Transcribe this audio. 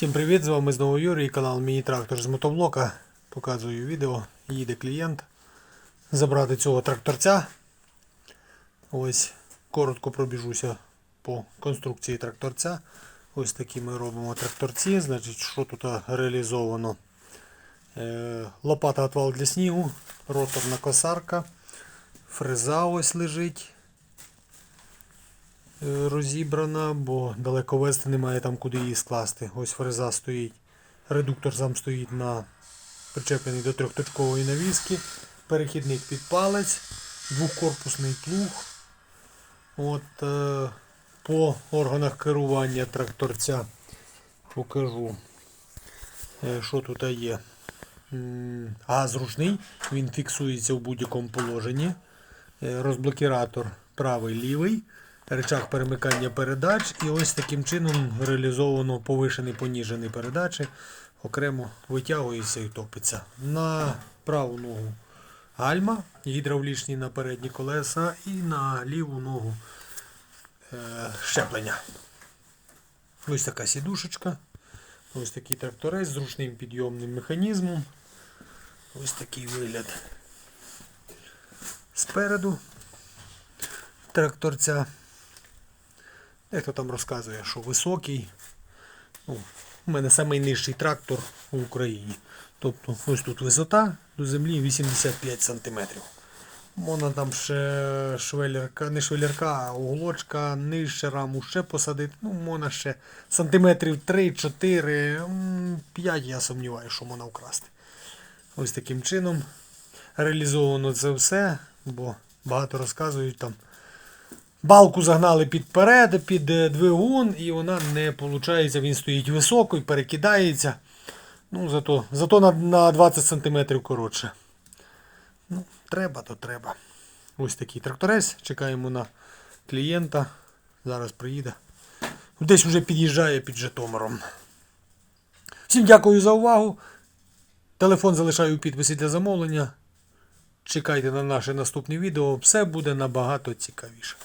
Всім привіт! З вами знову Юрій, канал Міні-Трактор з мотоблока. Показую відео. Їде клієнт забрати цього тракторця. Ось коротко пробіжуся по конструкції тракторця. Ось такі ми робимо тракторці. Значить, що тут реалізовано? Е, лопата отвал для снігу, роторна косарка, фреза ось лежить розібрана, бо далеко вести немає там куди її скласти. Ось фреза стоїть. Редуктор сам стоїть на причеплений до трьохточкової навіски. Перехідник під палець, двохкорпусний плуг. От е, по органах керування тракторця покажу, е, що тут є. Газ ручний, він фіксується в будь-якому положенні. Е, Розблокіратор правий рычаг перемикання передач. І ось таким чином реалізовано повишений поніжений передачі. Окремо витягується і топиться. На праву ногу гальма, гідравлічні на передні колеса і на ліву ногу е, щеплення. Ось така сідушечка. Ось такий тракторець з ручним підйомним механізмом. Ось такий вигляд спереду тракторця. Дехто там розказує, що високий. Ну, у мене найнижчий трактор в Україні. Тобто ось тут висота до землі 85 см. Можна там ще швелерка, не швелерка, а уголочка, нижче раму ще посадити. Ну, можна ще сантиметрів 3-4, 5 я сумніваюся, що можна вкрасти. Ось таким чином реалізовано це все, бо багато розказують там. Балку загнали підперед, під е, двигун, і вона не виходить, він стоїть високо і перекидається. Ну, зато, зато на, на 20 см коротше. Ну, треба, то треба. Ось такий тракторець. Чекаємо на клієнта. Зараз приїде. Десь вже під'їжджає під Житомиром. Всім дякую за увагу. Телефон залишаю у підписі для замовлення. Чекайте на наше наступне відео. Все буде набагато цікавіше.